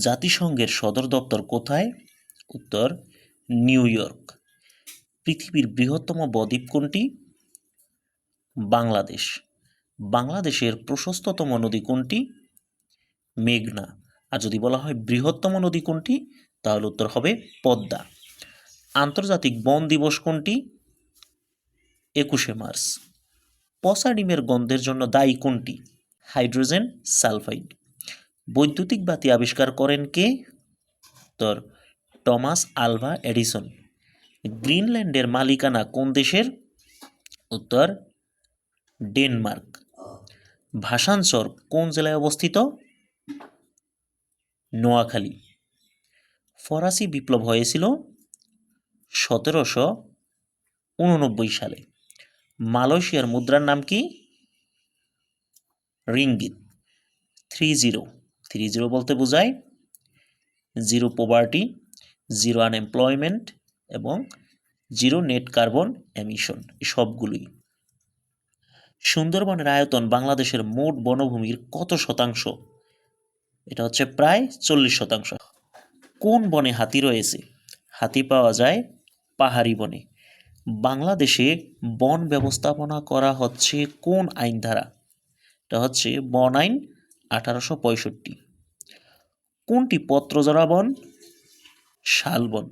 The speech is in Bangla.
জাতিসংঘের সদর দপ্তর কোথায়? উত্তর, নিউ ইয়র্ক। পৃথিবীর বৃহত্তম বদ্বীপ কোনটি? বাংলাদেশ। বাংলাদেশের প্রশস্ততম নদী কোনটি? মেঘনা। আর যদি বলা হয় বৃহত্তম নদী কোনটি, তাহলে উত্তর হবে পদ্মা। আন্তর্জাতিক বন দিবস কোনটি? একুশে মার্চ। পচা ডিমের গন্ধের জন্য দায়ী কোনটি? Hydrogen sulphide. বৈদ্যুতিক বাতি আবিষ্কার করেন কে? উত্তর, টমাস আলভা এডিসন। গ্রিনল্যান্ডের মালিকানা কোন দেশের? উত্তর, ডেনমার্ক। ভাষাঞ্চর কোন জেলায় অবস্থিত? নোয়াখালী। ফরাসি বিপ্লব হয়েছিল সতেরোশো উননব্বই সালে। মালয়েশিয়ার মুদ্রার নাম কি? Ringgit. Three zero. Three zero বলতে বোঝায় জিরো পোভার্টি জিরো আনএমপ্লয়মেন্ট এবং জিরো নেট কার্বন এমিশন সবগুলোই। সুন্দরবনের আয়তন বাংলাদেশের মোট বনভূমির কত শতাংশ? এটা হচ্ছে প্রায় চল্লিশ শতাংশ। কোন বনে হাতি রয়েছে? হাতি পাওয়া যায় পাহাড়ি বনে। বাংলাদেশে বন ব্যবস্থাপনা করা হচ্ছে কোন আইন ধারা এটা হচ্ছে বন আইন আঠারোশো পঁয়ষট্টি। কোনটি পত্রজরা বন শালবন।